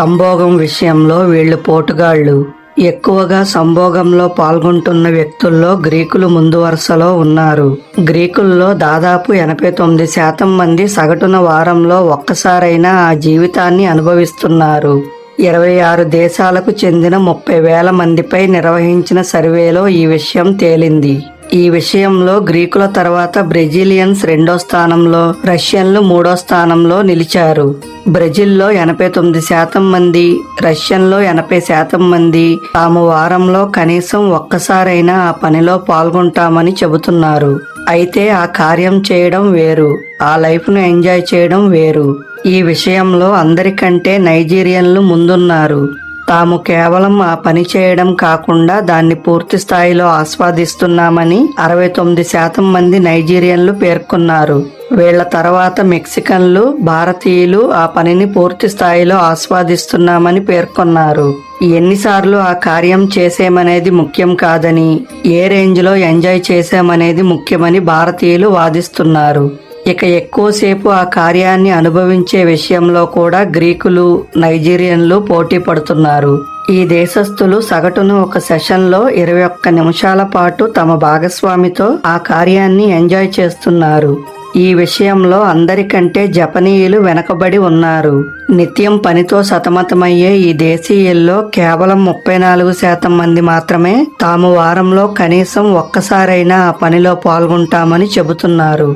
సంభోగం విషయంలో వీళ్ళు పోటుగాళ్ళు. ఎక్కువగా సంభోగంలో పాల్గొంటున్న వ్యక్తుల్లో గ్రీకులు ముందు వరుసలో ఉన్నారు. గ్రీకుల్లో దాదాపు ఎనభై తొమ్మిది శాతం మంది సగటున వారంలో ఒక్కసారైనా ఆ జీవితాన్ని అనుభవిస్తున్నారు. ఇరవై ఆరు దేశాలకు చెందిన ముప్పై వేల మందిపై నిర్వహించిన సర్వేలో ఈ విషయం తేలింది. ఈ విషయంలో గ్రీకుల తర్వాత బ్రెజిలియన్స్ రెండో స్థానంలో రష్యన్లు మూడో స్థానంలో నిలిచారు. బ్రెజిల్లో ఎనభై తొమ్మిది శాతం మంది రష్యన్లో ఎనభై శాతం మంది. తాము వారంలో కనీసం ఒక్కసారైనా ఆ పనిలో పాల్గొంటామని చెబుతున్నారు. అయితే ఆ కార్యం చేయడం వేరు. ఆ లైఫ్ను ఎంజాయ్ చేయడం వేరు. ఈ విషయంలో అందరికంటే నైజీరియన్లు ముందున్నారు. తాము కేవలం ఆ పని చేయడం కాకుండా దాన్ని పూర్తి స్థాయిలో ఆస్వాదిస్తున్నామని అరవై తొమ్మిది శాతం మంది నైజీరియన్లు పేర్కొన్నారు. వీళ్ళ తర్వాత మెక్సికన్లు భారతీయులు ఆ పనిని పూర్తి స్థాయిలో ఆస్వాదిస్తున్నామని పేర్కొన్నారు. ఎన్నిసార్లు ఆ కార్యం చేసేమనేది ముఖ్యం కాదని ఏ రేంజ్లో ఎంజాయ్ చేసామనేది ముఖ్యమని భారతీయులు వాదిస్తున్నారు. ఇక ఎక్కువసేపు ఆ కార్యాన్ని అనుభవించే విషయంలో కూడా గ్రీకులు నైజీరియన్లు పోటీ పడుతున్నారు. ఈ దేశస్థులు సగటున ఒక సెషన్లో ఇరవై ఒక్క నిమిషాల పాటు తమ భాగస్వామితో ఆ కార్యాన్ని ఎంజాయ్ చేస్తున్నారు. ఈ విషయంలో అందరికంటే జపనీయులు వెనకబడి ఉన్నారు. నిత్యం పనితో సతమతమయ్యే ఈ దేశీయుల్లో కేవలం ముప్పై నాలుగు శాతం మంది మాత్రమే తాము వారంలో కనీసం ఒక్కసారైనా ఆ పనిలో పాల్గొంటామని చెబుతున్నారు.